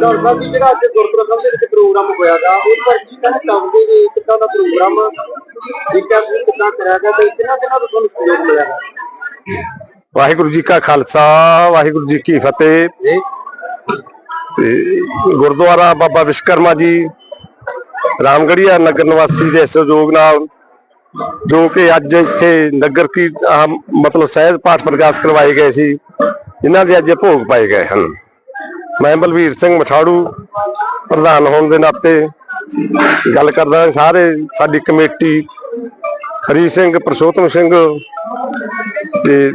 Doctor Sahib ji ਜਿਹੜਾ ਅੱਜ ਗੁਰਦੁਆਰਾ ਸਾਹਿਬ ਦੇ ਵਿੱਚ ਪ੍ਰੋਗਰਾਮ ਹੋਇਆਗਾ ਉਸ ਪਰ ਕੀ ਕਹਿਣਾ ਚਾਹੁੰਦੇ ਜੀ? ਕਿੱਦਾਂ ਦਾ ਪ੍ਰੋਗਰਾਮ? ਦੇਖਿਆ ਤੁਸੀਂ ਕਿੱਦਾਂ ਕਰਿਆ ਗਿਆ ਤੇ ਕਿੰਨਾ ਕਿੰਨਾ ਤੋਂ ਤੁਹਾਨੂੰ ਸਹਿਯੋਗ ਮਿਲਿਆ ਵਾਹਿਗੁਰੂ ਜੀ ਕਾ ਖਾਲਸਾ ਵਾਹਿਗੁਰੂ ਜੀ ਕੀ ਫਤਿਹ। ਤੇ ਗੁਰਦੁਆਰਾ ਬਾਬਾ ਵਿਸ਼ਕਰਮਾ ਜੀ ਰਾਮਗੜੀਆ ਨਗਰ ਨਿਵਾਸੀ ਦੇ ਸਹਿਯੋਗ ਨਾਲ ਜੋ ਕਿ ਅੱਜ ਇੱਥੇ ਨਗਰ ਕੀ ਮਤਲਬ ਸਹਿਜ ਪਾਠ ਪ੍ਰਕਾਸ਼ ਕਰਵਾਏ ਗਏ ਸੀ ਜਿਨ੍ਹਾਂ ਦੇ ਅੱਜ ਭੋਗ ਪਾਏ ਗਏ ਹਨ। ਮੈਂ ਬਲਵੀਰ ਸਿੰਘ ਮਠਾੜੂ, ਪ੍ਰਧਾਨ ਹੋਣ ਦੇ ਨਾਤੇ ਗੱਲ ਕਰਦਾ ਸਾਰੇ ਸਾਡੀ ਕਮੇਟੀ ਹਰੀ ਸਿੰਘ, ਪ੍ਰਸ਼ੋਤਮ ਸਿੰਘ ਤੇ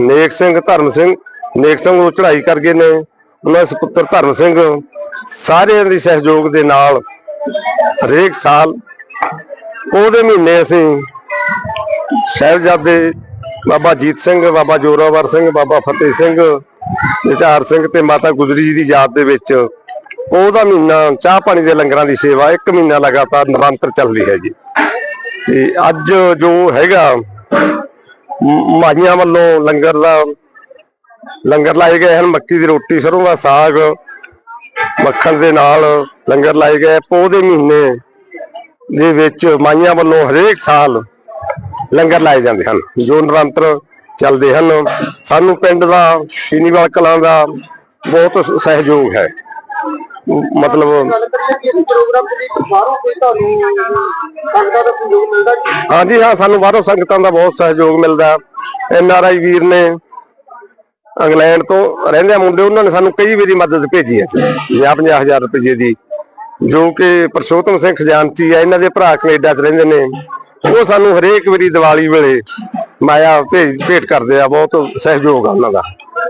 ਨੇਕ ਸਿੰਘ, ਧਰਮ ਸਿੰਘ, ਨੇਕ ਸਿੰਘ ਨੂੰ ਚੜ੍ਹਾਈ ਕਰ ਗਏ ਨੇ, ਉਹਨਾਂ ਦੇ ਸੁਪੁੱਤਰ ਧਰਮ ਸਿੰਘ, ਸਾਰਿਆਂ ਦੇ ਸਹਿਯੋਗ ਦੇ ਨਾਲ ਹਰੇਕ ਸਾਲ ਉਹਦੇ ਮਹੀਨੇ ਅਸੀਂ ਸਾਹਿਬਜ਼ਾਦੇ ਬਾਬਾ ਜੀਤ ਸਿੰਘ, ਬਾਬਾ ਜੋਰਾਵਰ ਸਿੰਘ, ਬਾਬਾ ਫਤਿਹ ਸਿੰਘ ਨਿਚਾਰ ਸਿੰਘ ਤੇ ਮਾਤਾ ਗੁਜਰੀ ਜੀ ਦੀ ਯਾਦ ਦੇ ਵਿੱਚ ਉਹਦਾ ਮਹੀਨਾ ਚਾਹ ਪਾਣੀ ਦੇ ਲੰਗਰਾਂ ਦੀ ਸੇਵਾ ਇੱਕ ਮਹੀਨਾ ਲਗਾਤਾਰ ਨਿਰੰਤਰ ਚੱਲ ਰਹੀ ਹੈ ਜੀ। ਤੇ ਅੱਜ ਜੋ ਹੈਗਾ ਮਾਈਆਂ ਵੱਲੋਂ ਲੰਗਰ ਦਾ, ਲੰਗਰ ਲਾਏ ਗਏ ਹਨ, ਮੱਕੀ ਦੀ ਰੋਟੀ, ਸਰੋਂ ਦਾ ਸਾਗ, ਮੱਖਣ ਦੇ ਨਾਲ ਲੰਗਰ ਲਾਏ ਗਏ। ਪੋਹ ਦੇ ਮਹੀਨੇ ਦੇ ਵਿੱਚ ਮਾਈਆਂ ਵੱਲੋਂ ਹਰੇਕ ਸਾਲ ਲੰਗਰ ਲਾਏ ਜਾਂਦੇ ਹਨ, ਜੋ ਨਿਰੰਤਰ ਚੱਲਦੇ ਹਨ। ਸਾਨੂੰ ਪਿੰਡ ਦਾ ਸ਼ੀਨੀਵਾਲ ਕਲਾਂ ਦਾ ਬਹੁਤ ਸਹਿਯੋਗ ਹੈ। ਮਤਲਬ ਹਾਂਜੀ, ਹਾਂ, ਸਾਨੂੰ ਬਾਹਰੋਂ ਸੰਗਤਾਂ ਦਾ ਬਹੁਤ ਸਹਿਯੋਗ ਮਿਲਦਾ ਐਨ ਆਰ ਆਈ ਵੀਰ ਨੇ ਇੰਗਲੈਂਡ ਤੋਂ ਰਹਿੰਦੇ ਮੁੰਡੇ, ਉਹਨਾਂ ਨੇ ਸਾਨੂੰ ਕਈ ਵਾਰੀ ਮਦਦ ਭੇਜੀ ਹੈ 50-50000 ਰੁਪਏ ਦੀ, ਜੋ ਕਿ ਪਰਸ਼ੋਤਮ ਸਿੰਘ ਖਜ਼ਾਨਚੀ ਆ ਇਹਨਾਂ ਦੇ ਭਰਾ ਕੈਨੇਡਾ 'ਚ ਰਹਿੰਦੇ ਨੇ। ਉਹ ਸਾਨੂੰ ਹਰੇਕ ਵਾਰੀ ਦੀਵਾਲੀ ਵੇਲੇ ਮਾਇਆ ਭੇਜ ਭੇਟ ਕਰਦੇ ਆ ਬਹੁਤ ਸਹਿਯੋਗ ਆ ਉਹਨਾਂ ਦਾ।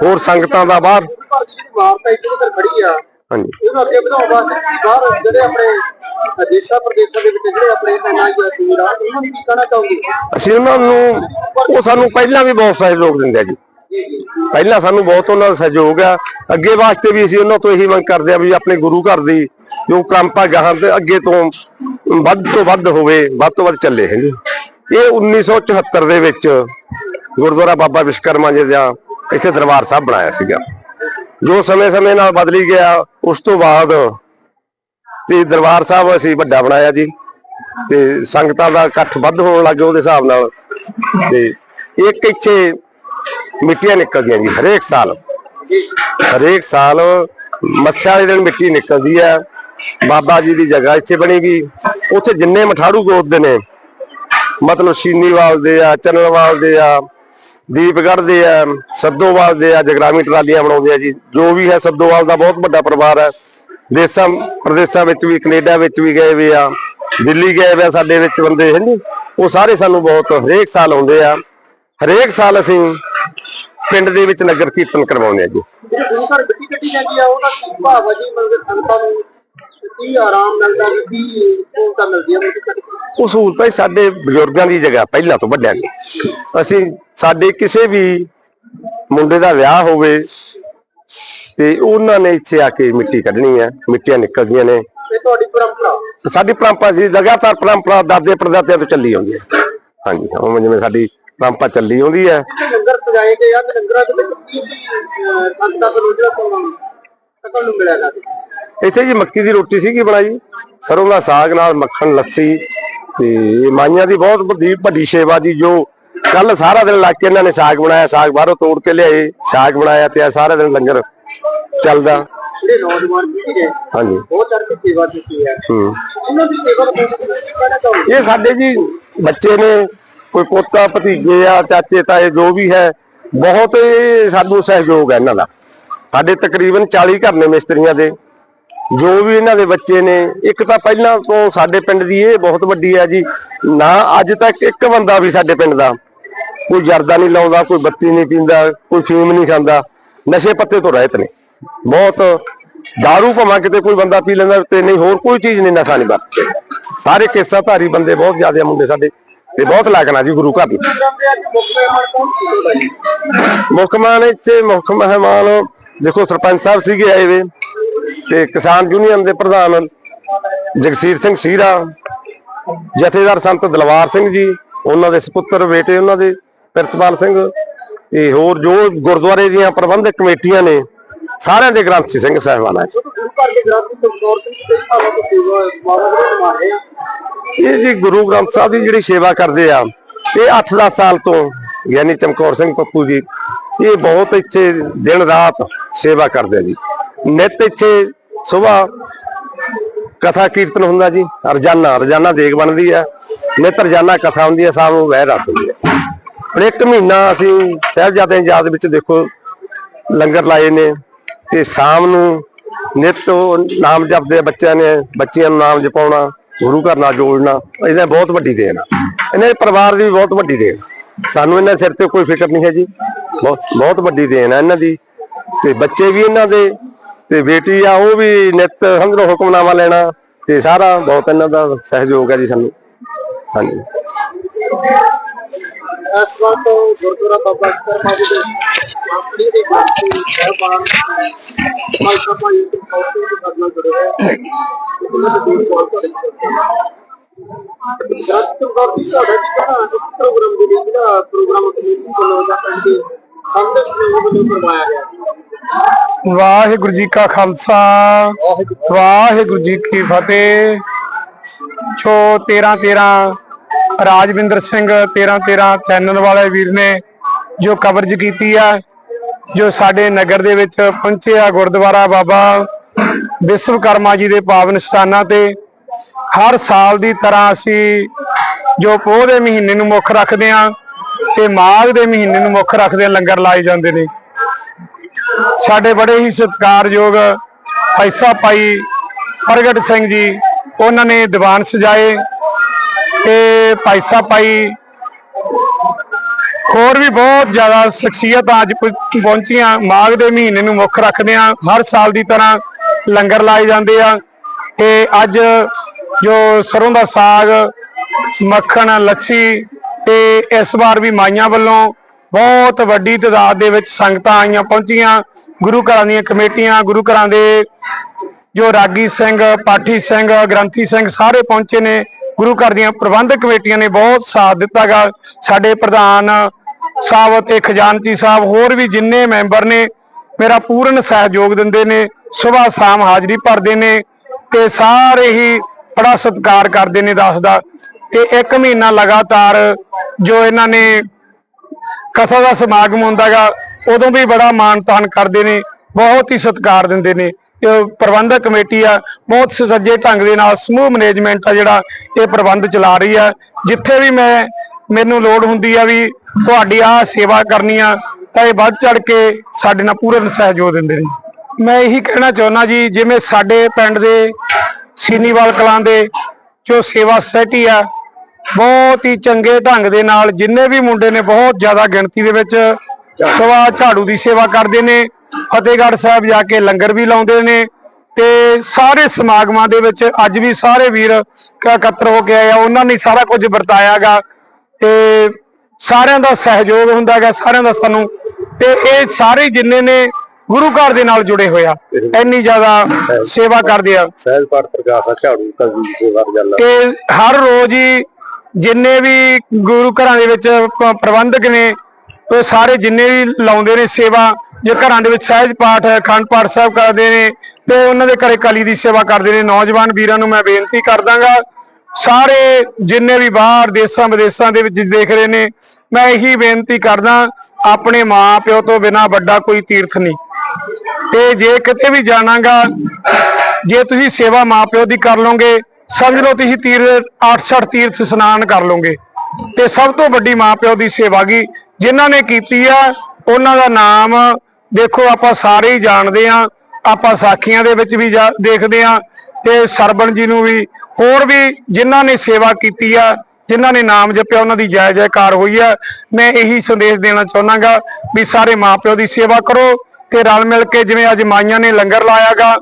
ਹੋਰ ਸੰਗਤਾਂ ਦਾ ਬਾਹਰ ਪਰ ਜਿਹੜੀ ਵਾਰਤਾ ਇੱਥੇ ਤੱਕ ਖੜੀ ਆ ਹਾਂਜੀ। ਇਹਨੂੰ ਅੱਗੇ ਵਧਾਉਣ ਵਾਸਤੇ ਬਾਹਰ ਜਿਹੜੇ ਆਪਣੇ ਦੇਸ਼ਾਂ ਪ੍ਰਦੇਸ਼ਾਂ ਦੇ ਵਿੱਚ ਜਿਹੜੇ ਆਪਣੇ ਨਾਈ ਵੀਰ ਆ ਉਹਨਾਂ ਨੂੰ ਕੀ ਕਹਿਣਾ ਚਾਹੋਗੇ? ਅਸੀਂ ਉਹਨਾਂ ਨੂੰ ਉਹ ਸਾਨੂੰ ਪਹਿਲਾਂ ਵੀ ਬਹੁਤ ਸਹਿਯੋਗ ਦਿੰਦੇ ਆ ਜੀ। ਪਹਿਲਾਂ ਸਾਨੂੰ ਬਹੁਤ ਉਹਨਾਂ ਦਾ ਸਹਿਯੋਗ ਆ। ਅੱਗੇ ਵਾਸਤੇ ਵੀ ਅਸੀਂ ਉਹਨਾਂ ਤੋਂ ਇਹੀ ਮੰਗ ਕਰਦੇ ਆ ਵੀ ਆਪਣੇ ਗੁਰੂ ਘਰ ਦੀ ਜੋ ਪਰੰਪਰਾ ਗਾਹਾਂ ਤੇ ਅੱਗੇ ਤੋਂ ਵੱਧ ਤੋਂ ਵੱਧ ਹੋਵੇ ਵੱਧ ਤੋਂ ਵੱਧ ਚੱਲੇ ਹੈ ਜੀ। ਇਹ 1974 ਦੇ ਵਿੱਚ ਗੁਰਦੁਆਰਾ ਬਾਬਾ ਵਿਸ਼ਕਰਮਾ ਜੀ ਦਾ ਇੱਥੇ ਦਰਬਾਰ ਸਾਹਿਬ ਬਣਾਇਆ ਸੀਗਾ। ਜੋ ਸਮੇਂ-ਸਮੇਂ ਨਾਲ ਬਦਲੀ ਗਿਆ, ਉਸ ਤੋਂ ਬਾਅਦ ਤੇ ਦਰਬਾਰ ਸਾਹਿਬ ਅਸੀਂ ਵੱਡਾ ਬਣਾਇਆ ਜੀ ਤੇ ਸੰਗਤਾਂ ਦਾ ਇਕੱਠ ਵੱਧ ਹੋਣ ਲੱਗ ਗਿਆ ਉਹਦੇ ਹਿਸਾਬ ਨਾਲ ਤੇ ਇੱਕ ਇੱਥੇ ਮਿੱਟੀਆਂ ਨਿਕਲਦੀਆਂ ਜੀ ਹਰੇਕ ਸਾਲ। ਹਰੇਕ ਸਾਲ ਮੱਸਿਆ ਵਾਲੇ ਦਿਨ ਮਿੱਟੀ ਨਿਕਲਦੀ ਹੈ, ਬਾਬਾ ਜੀ ਦੀ ਜਗ੍ਹਾ ਇੱਥੇ ਬਣੀ ਗਈ। ਉੱਥੇ ਜਿੰਨੇ ਮਠਾੜੂ ਗੋਤ ਦੇ ਨੇ ਮਤਲਬ ਸ਼ੀਨੀਵਾਲ ਦੇ ਆ ਚੰਨਲਵਾਲ ਦੇ ਆ, ਦੀਪਗੜ੍ਹ ਦੇ ਆ ਸੱਦੋਵਾਲ ਦੇ ਆ ਜਗਰਾਮੀ ਟਰਾਲੀਆਂ ਬਣਾਉਂਦੇ ਆ ਜੀ। ਜੋ ਵੀ ਹੈ ਸੱਦੋਵਾਲ ਦਾ ਬਹੁਤ ਵੱਡਾ ਪਰਿਵਾਰ ਹੈ। ਦੇਸਾਂ, ਪ੍ਰਦੇਸਾਂ ਵਿੱਚ ਵੀ, ਕੈਨੇਡਾ ਵਿੱਚ ਵੀ ਗਏ ਵੇ ਆ। ਦਿੱਲੀ ਗਏ ਵੇ ਸਾਡੇ ਵਿੱਚ ਬੰਦੇ ਹਨ ਉਹ ਸਾਰੇ ਸਾਨੂੰ ਬਹੁਤ, ਹਰੇਕ ਸਾਲ ਆਉਂਦੇ ਆ। ਹਰੇਕ ਸਾਲ ਅਸੀਂ ਪਿੰਡ ਦੇ ਵਿੱਚ ਨਗਰ ਕੀਰਤਨ ਕਰਵਾਉਂਦੇ ਆ ਜੀ। ਕੀ ਆ ਆਰਾਮ ਮਿਲਦਾ ਸਹੂਲਤਾਂ ਮਿਲਦੀਆਂ ਉਹ ਸਹੂਲਤਾਂ ਹੀ ਸਾਡੇ ਬਜ਼ੁਰਗਾਂ ਦੀ ਜਗ੍ਹਾ ਪਹਿਲਾਂ ਤੋਂ ਵੱਡਿਆਂ ਦੀ। ਅਸੀਂ ਸਾਡੇ ਕਿਸੇ ਵੀ ਮੁੰਡੇ ਦਾ ਵਿਆਹ ਹੋਵੇ ਤੇ ਉਹਨਾਂ ਨੇ ਇੱਥੇ ਆ ਕੇ ਮਿੱਟੀ ਕੱਢਣੀ ਹੈ ਮਿੱਟੀਆਂ ਨਿਕਲਦੀਆਂ ਨੇ। ਇਹ ਤੁਹਾਡੀ ਪਰੰਪਰਾ? ਤੇ ਸਾਡੀ ਪਰੰਪਰਾ ਸੀ ਲਗਾਤਾਰ ਪਰੰਪਰਾ ਦਾਦੇ ਪੜਦਾਦਿਆਂ ਤੋਂ ਚੱਲੀ ਆਉਂਦੀ ਹੈ ਹਾਂਜੀ ਉਹ ਜਿਵੇਂ ਸਾਡੀ ਪਰੰਪਰਾ ਚੱਲੀ ਆਉਂਦੀ ਹੈ ਜਿਹੜੇ ਲੰਗਰ ਸਜਾਏ ਗਏ ਆ ਤੇ ਲੰਗਰਾਂ ਦੇ ਵਿੱਚ ਕੀ ਕੀ ਅਹ, ਸੰਗਤਾਂ ਤੋਂ ਜਿਹੜਾ ਤੁਹਾਨੂੰ ਤੱਕਣ ਨੂੰ ਮਿਲਿਆ ਗਾ। ਇੱਥੇ ਜੀ ਮੱਕੀ ਦੀ ਰੋਟੀ ਸੀਗੀ ਬਣਾਈ। ਸਰੋਂ ਦਾ ਸਾਗ ਨਾਲ ਮੱਖਣ ਲੱਸੀ ਤੇ ਮਾਈਆਂ ਦੀ ਬਹੁਤ ਵੱਡੀ ਵੱਡੀ ਸੇਵਾ ਜੀ ਜੋ ਕੱਲ ਸਾਰਾ ਦਿਨ ਲੱਗ ਕੇ ਇਹਨਾਂ ਨੇ ਸਾਗ ਬਣਾਇਆ। ਸਾਗ ਬਾਹਰੋਂ ਤੋੜ ਕੇ ਲਿਆਏ ਸਾਗ ਬਣਾਇਆ ਤੇ ਇਹ ਸਾਰਾ ਦਿਨ ਲੰਗਰ ਚੱਲਦਾ। ਜਿਹੜੇ ਨੌਜਵਾਨ ਪੀੜ੍ਹੀ ਹੈ ਹਾਂਜੀ। ਬਹੁਤ ਚੜ ਕੇ ਸੇਵਾ ਕੀਤੀ ਹੈ। ਹੂੰ। ਉਹਨਾਂ ਦੀ ਸੇਵਾ ਦਾ ਬਹੁਤ ਕੀ ਕਹਿਣਾ ਚਾਹੋਗੇ? ਇਹ ਸਾਡੇ ਜੀ ਬੱਚੇ ਨੇ ਕੋਈ ਪੋਤਾ ਭਤੀਜੇ ਆ ਚਾਚੇ ਤਾਏ ਜੋ ਵੀ ਹੈ ਬਹੁਤ ਸਾਨੂੰ ਸਹਿਯੋਗ ਹੈ ਇਹਨਾਂ ਦਾ। ਸਾਡੇ ਤਕਰੀਬਨ 40 ਘਰ ਨੇ ਮਿਸਤਰੀਆਂ ਦੇ। ਜੋ ਵੀ ਇਹਨਾਂ ਦੇ ਬੱਚੇ ਨੇ, ਇੱਕ ਤਾਂ ਪਹਿਲਾਂ ਤੋਂ ਸਾਡੇ ਪਿੰਡ ਦੀ ਇਹ ਬਹੁਤ ਵੱਡੀ ਹੈ ਜੀ। ਨਾ ਅੱਜ ਤੱਕ ਇੱਕ ਬੰਦਾ ਵੀ ਸਾਡੇ ਪਿੰਡ ਦਾ ਕੋਈ ਜਰਦਾ ਨਹੀਂ ਲਾਉਂਦਾ, ਕੋਈ ਬੱਤੀ ਨਹੀਂ ਪੀਂਦਾ, ਕੋਈ ਫੀਮ ਨਹੀਂ ਖਾਂਦਾ। ਨਸ਼ੇ ਪੱਤੇ ਤੋਂ ਰਹਿਤ ਨੇ। ਬਹੁਤ दारू ਭਾਵੇਂ ਕਿਤੇ ਕੋਈ ਬੰਦਾ ਪੀ ਲੈਂਦਾ ਤੇ ਨਹੀਂ, ਹੋਰ ਕੋਈ ਚੀਜ਼ ਨਹੀਂ, ਨਸ਼ਾ ਨਹੀਂ ਵਰਤਦੇ ਸਾਰੇ ਕੇਸਾ ਧਾਰੀ ਬੰਦੇ ਬਹੁਤ ਜ਼ਿਆਦਾ ਮੁੰਡੇ ਸਾਡੇ ਤੇ ਬਹੁਤ ਲੱਗਣਾ ਜੀ ਗੁਰੂ ਘਰ ਨੂੰ ਮੁੱਖ ਮੁੱਖ ਮਹਿਮਾਨ ਇੱਥੇ, ਮੁੱਖ ਮਹਿਮਾਨ ਦੇਖੋ ਸਰਪੰਚ ਸਾਹਿਬ ਸੀਗੇ ਆਏ ਵੇ। ਤੇ ਕਿਸਾਨ ਯੂਨੀਅਨ ਦੇ ਪ੍ਰਧਾਨ ਜਗਸੀਰ ਸਿੰਘ ਸੀਰਾ, ਜਥੇਦਾਰ ਸੰਤ ਦਲਵਾਰ ਸਿੰਘ ਜੀ, ਉਹਨਾਂ ਦੇ ਸੁਪੁੱਤਰ ਬੇਟੇ ਉਹਨਾਂ ਦੇ, ਪ੍ਰਿਤਪਾਲ ਸਿੰਘ, ਤੇ ਹੋਰ ਜੋ ਗੁਰਦੁਆਰੇ ਦੀਆਂ ਪ੍ਰਬੰਧਕ ਕਮੇਟੀਆਂ ਨੇ, ਸਾਰਿਆਂ ਦੇ ਗ੍ਰੰਥੀ ਸਿੰਘ ਸਾਹਿਬਾਨ ਗੁਰੂ ਗ੍ਰੰਥ ਇਹ ਜੀ ਗੁਰੂ ਗ੍ਰੰਥ ਸਾਹਿਬ ਦੀ ਜਿਹੜੀ ਸੇਵਾ ਕਰਦੇ ਆ, ਇਹ 8-10 ਸਾਲ ਤੋਂ, ਯਾਨੀ ਚਮਕੌਰ ਸਿੰਘ ਪੱਪੂ ਜੀ, ਇਹ ਬਹੁਤ ਇੱਥੇ ਦਿਨ ਰਾਤ ਸੇਵਾ ਕਰਦੇ ਆ ਜੀ। ਨਿਤ ਇੱਥੇ ਸਵੇਰ ਕਥਾ ਕੀਰਤਨ ਹੁੰਦਾ ਜੀ, ਰੋਜ਼ਾਨਾ ਰੋਜ਼ਾਨਾ ਦੇਗ ਬਣਦੀ ਹੈ। ਨਿਤ ਰੋਜ਼ਾਨਾ ਕਥਾ ਹੁੰਦੀ ਆ ਸ਼ਾਮ ਨੂੰ ਵਹਿ ਰਸ ਹੁੰਦੀ ਆ ਹੁਣ ਇੱਕ ਮਹੀਨਾ ਅਸੀਂ ਸਾਹਿਬਜ਼ਾਦਿਆਂ ਯਾਦ ਵਿੱਚ ਦੇਖੋ, ਲੰਗਰ ਲਾਏ ਨੇ ਤੇ ਸ਼ਾਮ ਨੂੰ ਨਿਤ ਨਾਮ ਜਪਦੇ ਬੱਚਿਆਂ ਨੇ, ਬੱਚਿਆਂ ਨੂੰ ਨਾਮ ਜਪਾਉਣਾ, ਗੁਰੂ ਘਰ ਨਾਲ ਜੋੜਨਾ, ਇਹਦਾ ਬਹੁਤ ਵੱਡੀ ਦੇਣ ਆ। ਇਹਨਾਂ ਦੇ ਪਰਿਵਾਰ ਦੀ ਵੀ ਬਹੁਤ ਵੱਡੀ ਦੇਣ। ਸਾਨੂੰ ਇਹਨਾਂ ਸਿਰ ਤੇ ਕੋਈ ਫਿਕਰ ਨਹੀਂ ਹੈ ਜੀ। ਬਹੁਤ ਬਹੁਤ ਵੱਡੀ ਦੇਣ ਆ ਇਹਨਾਂ ਦੀ। ਤੇ ਬੱਚੇ ਵੀ ਇਹਨਾਂ ਦੇ ਤੇ ਬੇਟੀ ਆ ਉਹ ਵੀ ਨਿਤ ਹੰਗਰੋਂ ਹੁਕਮਨਾਮਾ ਲੈਣਾ ਤੇ ਸਾਰਾ ਬਹੁਤ ਇਹਨਾਂ ਦਾ ਸਹਿਯੋਗ ਹੈ ਜੀ ਸਾਨੂੰ ਹਾਂਜੀ ਇਸ ਵਾਰ ਤੋਂ ਗੁਰਦੁਆਰਾ ਬਾਬਾ ਕਰਮਾ ਜੀ ਦੇ ਆਪਣੀ ਦੇ ਗ੍ਰੰਥੀ ਸਹਿਬਾਨ ਭਾਈ ਸਾਹਿਬ ਜੀ ਚਮਕੌਰ ਸਿੰਘ ਜੀ ਸਾਡੇ ਨਾਲ ਜੁੜੇ ਹੋਏ ਆ ਉਹਨਾਂ ਦੇ ਦੇਖ ਬਹੁਤ ਤੁਹਾਡੇ ਗ੍ਰੰਥ ਚਮਕੌਰ ਜੀ ਤੁਹਾਡਾ ਕੀ ਕਹਿਣਾ ਇਸ ਪ੍ਰੋਗਰਾਮ ਦੇ ਲਈ ਜਿਹੜਾ ਪ੍ਰੋਗਰਾਮ ਕਮੇਟੀ ਵੱਲੋਂ ਜਾਂ ਪਿੰਡ ਦੇ ਸੰਗਤ ਸਮੂਹ ਵੱਲੋਂ ਕਰਵਾਇਆ ਗਿਆ ਵਾਹਿਗੁਰੂ ਜੀ ਕਾ ਖਾਲਸਾ, ਵਾਹਿਗੁਰੂ ਜੀ ਕੀ ਫਤਿਹ। ਜੋ 13 13 ਰਾਜਵਿੰਦਰ ਸਿੰਘ 13 13 ਚੈਨਲ ਵਾਲੇ ਵੀਰ ਨੇ ਜੋ ਕਵਰਜ ਕੀਤੀ ਆ, ਜੋ ਸਾਡੇ ਨਗਰ ਦੇ ਵਿੱਚ ਪਹੁੰਚੇ ਆ ਗੁਰਦੁਆਰਾ ਬਾਬਾ ਵਿਸ਼ਵਕਰਮਾ ਜੀ ਦੇ ਪਾਵਨ ਸਥਾਨਾਂ ਤੇ, ਹਰ ਸਾਲ ਦੀ ਤਰ੍ਹਾਂ ਅਸੀਂ ਜੋ ਪੋਹ ਦੇ ਮਹੀਨੇ ਨੂੰ ਮੁੱਖ ਰੱਖਦੇ ਆ ਤੇ ਮਾਘ ਦੇ ਮਹੀਨੇ ਨੂੰ ਮੁੱਖ ਰੱਖਦੇ ਆ ਲੰਗਰ ਲਾਏ ਜਾਂਦੇ ਨੇ। ਸਾਡੇ ਬੜੇ ਹੀ ਸਤਿਕਾਰਯੋਗ ਭਾਈ ਪਾਈ ਪ੍ਰਗਟ ਸਿੰਘ ਜੀ, ਉਹਨਾਂ ਨੇ ਦੀਵਾਨ ਸਜਾਏ ਤੇ ਭਾਈ ਪਾਈ ਹੋਰ ਵੀ ਬਹੁਤ ਜ਼ਿਆਦਾ ਸ਼ਖਸੀਅਤਾਂ ਅੱਜ ਪਹੁੰਚੀਆਂ। ਮਾਘ ਦੇ ਮਹੀਨੇ ਨੂੰ ਮੁੱਖ ਰੱਖਦੇ ਆ ਹਰ ਸਾਲ ਦੀ ਤਰ੍ਹਾਂ ਲੰਗਰ ਲਾਏ ਜਾਂਦੇ ਆ ਤੇ ਅੱਜ ਜੋ ਸਰੋਂ ਦਾ ਸਾਗ, ਮੱਖਣ, ਲੱਸੀ ਤੇ ਇਸ ਵਾਰ ਵੀ ਮਾਈਆਂ ਵੱਲੋਂ ਬਹੁਤ ਵੱਡੀ ਤਾਦਾਦ ਦੇ ਵਿੱਚ ਸੰਗਤਾਂ ਆਈਆਂ ਪਹੁੰਚੀਆਂ। ਗੁਰੂ ਘਰਾਂ ਦੀਆਂ ਕਮੇਟੀਆਂ, ਗੁਰੂ ਘਰਾਂ ਦੇ ਜੋ ਰਾਗੀ ਸਿੰਘ, ਪਾਠੀ ਸਿੰਘ, ਗ੍ਰੰਥੀ ਸਿੰਘ ਸਾਰੇ ਪਹੁੰਚੇ ਨੇ। ਗੁਰੂ ਘਰ ਦੀਆਂ ਪ੍ਰਬੰਧਕ ਕਮੇਟੀਆਂ ਨੇ ਬਹੁਤ ਸਾਥ ਦਿੱਤਾਗਾ ਸਾਡੇ ਪ੍ਰਧਾਨ ਸਾਹਿਬ ਅਤੇ ਖਜ਼ਾਨਤੀ ਸਾਹਿਬ ਹੋਰ ਵੀ ਜਿੰਨੇ ਮੈਂਬਰ ਨੇ, ਮੇਰਾ ਪੂਰਨ ਸਹਿਯੋਗ ਦਿੰਦੇ ਨੇ ਸਵੇਰ ਸ਼ਾਮ ਹਾਜ਼ਰੀ ਭਰਦੇ ਨੇ ਤੇ ਸਾਰੇ ਹੀ ਬੜਾ ਸਤਿਕਾਰ ਕਰਦੇ ਨੇ ਦੱਸਦਾ ਤੇ ਇੱਕ ਮਹੀਨਾ ਲਗਾਤਾਰ ਜੋ ਇਹਨਾਂ ਨੇ ਕਥਾ ਦਾ ਸਮਾਗਮ ਹੁੰਦਾਗਾ, ਉਦੋਂ ਵੀ ਬੜਾ ਮਾਣ ਤਾਣ ਕਰਦੇ ਨੇ, ਬਹੁਤ ਹੀ ਸਤਿਕਾਰ ਦਿੰਦੇ ਨੇ। ਇਹ ਪ੍ਰਬੰਧਕ ਕਮੇਟੀ ਆ, ਬਹੁਤ ਸੁਸੱਜੇ ਢੰਗ ਦੇ ਨਾਲ ਸਮੂਹ ਮੈਨੇਜਮੈਂਟ ਆ ਜਿਹੜਾ ਇਹ ਪ੍ਰਬੰਧ ਚਲਾ ਰਹੀ ਆ। ਜਿੱਥੇ ਵੀ ਮੈਂ, ਮੈਨੂੰ ਲੋੜ ਹੁੰਦੀ ਆ ਵੀ ਤੁਹਾਡੀ ਆ ਸੇਵਾ ਕਰਨੀ ਆ, ਤਾਂ ਇਹ ਵੱਧ ਚੜ ਕੇ ਸਾਡੇ ਨਾਲ ਪੂਰਨ ਸਹਿਯੋਗ ਦਿੰਦੇ ਨੇ। ਮੈਂ ਇਹੀ ਕਹਿਣਾ ਚਾਹੁੰਦਾ ਜੀ, ਜਿਵੇਂ ਸਾਡੇ ਪਿੰਡ ਦੇ ਸੀਨੀਵਾਲ ਕਲਾਂ ਦੇ ਜੋ ਸੇਵਾ ਸੋਸਾਇਟੀ ਆ ਬਹੁਤ ਹੀ ਚੰਗੇ ਢੰਗ ਦੇ ਨਾਲ ਜਿੰਨੇ ਵੀ ਮੁੰਡੇ ਨੇ ਬਹੁਤ ਜ਼ਿਆਦਾ ਗਿਣਤੀ ਦੇ ਵਿੱਚ ਸਵਾ ਝਾੜੂ ਦੀ ਸੇਵਾ ਕਰਦੇ ਨੇ ਫਤਿਹਗੜ੍ਹ ਸਾਹਿਬ ਜਾ ਕੇ ਲੰਗਰ ਵੀ ਲਾਉਂਦੇ ਨੇ ਤੇ ਸਾਰੇ ਸਮਾਗਮਾਂ ਦੇ ਵਿੱਚ ਅੱਜ ਵੀ ਸਾਰੇ ਵੀਰ ਇਕੱਤਰ ਹੋ ਕੇ ਆਏ ਆ ਉਹਨਾਂ ਨੇ ਸਾਰਾ ਕੁਝ ਵਰਤਾਇਆਗਾ ਤੇ ਸਾਰਿਆਂ ਦਾ ਸਹਿਯੋਗ ਹੁੰਦਾਗਾ ਸਾਰਿਆਂ ਦਾ ਸਾਨੂੰ ਤੇ ਇਹ ਸਾਰੇ ਜਿੰਨੇ ਨੇ ਗੁਰੂ ਘਰ ਦੇ ਨਾਲ ਜੁੜੇ ਹੋਇਆ ਇੰਨੀ ਜ਼ਿਆਦਾ ਸੇਵਾ ਕਰਦੇ ਆ। ਸਹਿਜ ਪਾਠ ਪ੍ਰਕਾਸ਼ ਝਾੜੂ ਦੀ ਸੇਵਾ ਤੇ ਹਰ ਰੋਜ਼ ਹੀ ਜਿੰਨੇ ਵੀ ਗੁਰੂ ਘਰਾਂ ਦੇ ਵਿੱਚ ਪ੍ਰਬੰਧਕ ਨੇ, ਉਹ ਸਾਰੇ ਜਿੰਨੇ ਵੀ ਲਾਉਂਦੇ ਨੇ ਸੇਵਾ, ਜੇ ਘਰਾਂ ਦੇ ਵਿੱਚ ਸਹਿਜ ਪਾਠ, ਅਖੰਡ ਪਾਠ ਸਾਹਿਬ ਕਰਦੇ ਨੇ, ਤੇ ਉਹਨਾਂ ਦੇ ਘਰੇ ਕਲੀ ਦੀ ਸੇਵਾ ਕਰਦੇ ਨੇ। ਨੌਜਵਾਨ ਵੀਰਾਂ ਨੂੰ ਮੈਂ ਬੇਨਤੀ ਕਰਦਾਗਾ, ਸਾਰੇ ਜਿੰਨੇ ਵੀ ਬਾਹਰ ਦੇਸ਼ਾਂ ਵਿਦੇਸ਼ਾਂ ਦੇ ਵਿੱਚ ਦੇਖ ਰਹੇ ਨੇ, ਮੈਂ ਇਹੀ ਬੇਨਤੀ ਕਰਦਾ, ਆਪਣੇ ਮਾਂ ਪਿਓ ਤੋਂ ਬਿਨਾ ਵੱਡਾ ਕੋਈ ਤੀਰਥ ਨਹੀਂ। ਤੇ ਜੇ ਕਿਤੇ ਵੀ ਜਾਣਾਗਾ, ਜੇ ਤੁਸੀਂ ਸੇਵਾ ਮਾਪਿਓ ਦੀ ਕਰ ਲਓਗੇ ਸਮਝ ਲਓ ਤੁਸੀਂ ਤੀਰ 68 ਤੀਰਥ ਇਸ਼ਨਾਨ ਕਰ ਲਓਗੇ। ਤੇ ਸਭ ਤੋਂ ਵੱਡੀ ਮਾਪਿਓ ਦੀ ਸੇਵਾ ਗਈ ਜਿਨ੍ਹਾਂ ਨੇ ਕੀਤੀ ਆ, ਉਹਨਾਂ ਦਾ ਨਾਮ ਦੇਖੋ ਆਪਾਂ ਸਾਰੇ ਹੀ ਜਾਣਦੇ ਆ ਆਪਾਂ ਸਾਖੀਆਂ ਦੇ ਵਿੱਚ ਵੀ ਜਾ- ਦੇਖਦੇ ਆ ਤੇ ਸਰਬਣ ਜੀ ਨੂੰ ਵੀ, ਹੋਰ ਵੀ ਜਿਨ੍ਹਾਂ ਨੇ ਸੇਵਾ ਕੀਤੀ ਆ, ਜਿਨ੍ਹਾਂ ਨੇ ਨਾਮ ਜਪਿਆ, ਉਹਨਾਂ ਦੀ ਜੈ ਜੈਕਾਰ ਹੋਈ ਆ। ਮੈਂ ਇਹੀ ਸੰਦੇਸ਼ ਦੇਣਾ ਚਾਹੁੰਦਾਗਾ ਵੀ ਸਾਰੇ ਮਾਪਿਓ ਦੀ ਸੇਵਾ ਕਰੋ ਤੇ ਰਲ ਮਿਲ ਕੇ ਜਿਵੇਂ ਅੱਜ ਮਾਈਆਂ ਨੇ ਲੰਗਰ ਲਾਇਆਗਾ,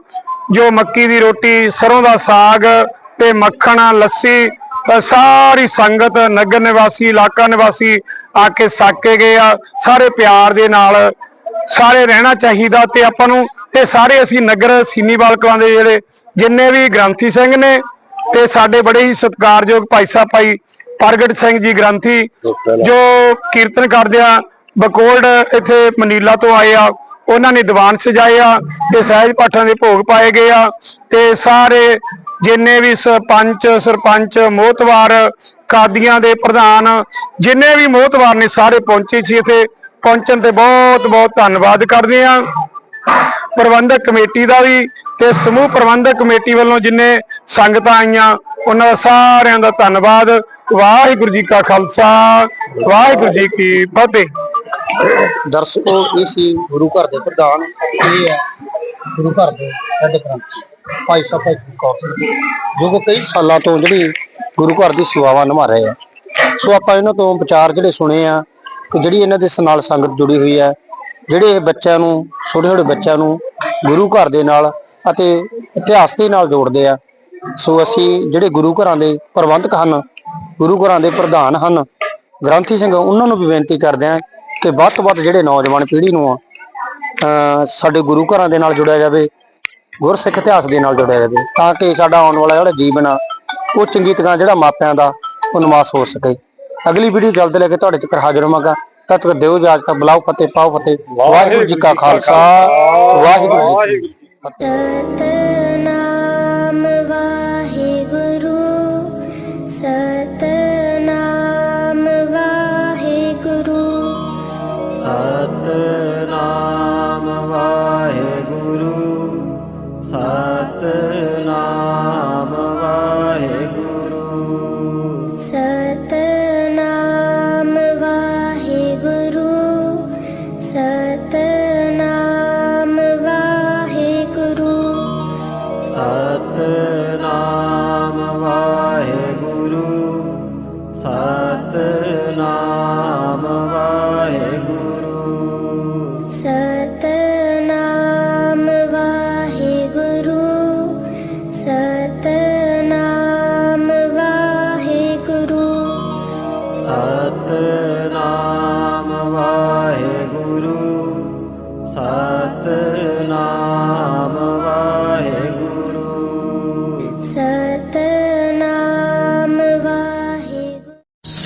ਜੋ ਮੱਕੀ ਦੀ ਰੋਟੀ, ਸਰੋਂ ਦਾ ਸਾਗ ਤੇ ਮੱਖਣ, ਲੱਸੀ ਸਾਰੀ ਸੰਗਤ, ਨਗਰ ਨਿਵਾਸੀ, ਇਲਾਕਾ ਨਿਵਾਸੀ ਆ ਕੇ ਸਾਕੇ ਗਏ ਆ। ਸਾਰੇ ਪਿਆਰ ਦੇ ਨਾਲ ਸਾਰੇ ਰਹਿਣਾ ਚਾਹੀਦਾ ਤੇ ਆਪਾਂ ਨੂੰ ਤੇ ਸਾਰੇ ਅਸੀਂ ਨਗਰ ਸੀਨੀਵਾਲ ਕਲਾਂ ਦੇ ਜਿਹੜੇ ਜਿੰਨੇ ਵੀ ਗ੍ਰੰਥੀ ਸਿੰਘ ਨੇ ਤੇ ਸਾਡੇ ਬੜੇ ਹੀ ਸਤਿਕਾਰਯੋਗ ਭਾਈ ਸਾਹਿਬ, ਭਾਈ ਪ੍ਰਗਟ ਸਿੰਘ ਜੀ ਗ੍ਰੰਥੀ, ਜੋ ਕੀਰਤਨ ਕਰਦੇ ਆ, ਬਕੋਲਡ ਇੱਥੇ ਮਨੀਲਾ ਤੋਂ ਆਏ ਆ, ਉਹਨਾਂ ਨੇ ਦੀਵਾਨ ਸਜਾਏ ਆ ਤੇ ਸਹਿਜ ਪਾਠਾਂ ਦੇ ਭੋਗ ਪਾਏ ਗਏ ਆ ਤੇ ਸਾਰੇ ਜਿੰਨੇ ਵੀ ਸਰਪੰਚ ਸਰਪੰਚ, ਮੋਹਤਵਾਰ ਕਾਦੀਆਂ ਦੇ ਪ੍ਰਧਾਨ, ਜਿੰਨੇ ਵੀ ਮੋਹਤਵਾਰ ਨੇ ਸਾਰੇ ਪਹੁੰਚੇ ਸੀ ਇੱਥੇ। ਪਹੁੰਚਣ ਤੇ ਬਹੁਤ ਬਹੁਤ ਧੰਨਵਾਦ ਕਰਦੇ ਆ ਪ੍ਰਬੰਧਕ ਕਮੇਟੀ ਦਾ ਵੀ ਤੇ ਸਮੂਹ ਪ੍ਰਬੰਧਕ ਕਮੇਟੀ ਵੱਲੋਂ ਜਿੰਨੇ ਸੰਗਤਾਂ ਆਈਆਂ, ਉਹਨਾਂ ਦਾ ਸਾਰਿਆਂ ਦਾ ਧੰਨਵਾਦ। ਵਾਹਿਗੁਰੂ ਜੀ ਕਾ ਖਾਲਸਾ, ਵਾਹਿਗੁਰੂ ਜੀ ਕੀ ਫਤਿਹ। ਦਰਸ਼ਕੋ, ਇਹ ਸੀ ਗੁਰੂ ਘਰ ਦੇ ਪ੍ਰਧਾਨ। ਇਹ ਹੈ ਗੁਰੂ ਘਰ ਦੇ ਹੈੱਡ ਗ੍ਰੰਥੀ ਭਾਈ ਸਾਹਿਬ, ਭਾਈ ਕੌਰ ਜੋ ਕਿ ਕਈ ਸਾਲਾਂ ਤੋਂ ਜਿਹੜੀ ਗੁਰੂ ਘਰ ਦੀ ਸੇਵਾਵਾਂ ਨਿਭਾ ਰਹੇ ਆ। ਸੋ ਆਪਾਂ ਇਹਨਾਂ ਤੋਂ ਵਿਚਾਰ ਜਿਹੜੇ ਸੁਣੇ ਆ ਕਿ ਜਿਹੜੀ ਇਹਨਾਂ ਦੇ ਨਾਲ ਸੰਗਤ ਜੁੜੀ ਹੋਈ ਹੈ ਜਿਹੜੇ ਇਹ ਬੱਚਿਆਂ ਨੂੰ, ਛੋਟੇ ਛੋਟੇ ਬੱਚਿਆਂ ਨੂੰ ਗੁਰੂ ਘਰ ਦੇ ਨਾਲ ਅਤੇ ਇਤਿਹਾਸ ਦੇ ਨਾਲ ਜੋੜਦੇ ਆ, ਸੋ ਅਸੀਂ ਜਿਹੜੇ ਗੁਰੂ ਘਰਾਂ ਦੇ ਪ੍ਰਬੰਧਕ ਹਨ, ਗੁਰੂ ਘਰਾਂ ਦੇ ਪ੍ਰਧਾਨ ਹਨ, ਗ੍ਰੰਥੀ ਸਿੰਘ, ਉਹਨਾਂ ਨੂੰ ਵੀ ਬੇਨਤੀ ਕਰਦੇ ਆ ਕਿ ਵੱਧ ਤੋਂ ਵੱਧ ਜਿਹੜੇ ਨੌਜਵਾਨ ਪੀੜ੍ਹੀ ਨੂੰ ਆ ਸਾਡੇ ਗੁਰੂ ਘਰਾਂ ਦੇ ਨਾਲ ਜੁੜਿਆ ਜਾਵੇ ਗੁਰਸਿੱਖ ਇਤਿਹਾਸ ਦੇ ਨਾਲ ਜੁੜਿਆ ਜਾਵੇ ਤਾਂ ਕਿ ਸਾਡਾ ਆਉਣ ਵਾਲਾ ਜਿਹੜਾ ਜੀਵਨ ਆ, ਉਹ ਚੰਗੀ ਤਰ੍ਹਾਂ ਜਿਹੜਾ ਮਾਪਿਆਂ ਦਾ ਉਹ ਨਮਾਸ ਹੋ ਸਕੇ। ਅਗਲੀ ਵੀਡੀਓ ਜਲਦ ਲੈ ਕੇ ਤੁਹਾਡੇ ਤੱਕ ਹਾਜ਼ਰ ਹੋਵਾਂਗਾ। ਤਦ ਤੱਕ ਦਿਓ ਇਜਾਜ਼ਤ, ਬੁਲਾਓ ਫਤਿਹ, ਪਾਓ ਫਤਿਹ। ਵਾਹਿਗੁਰੂ ਜੀ ਕਾ ਖਾਲਸਾ ਵਾਹਿਗੁਰੂ ਜੀ ਕੀ ਫਤਿਹ।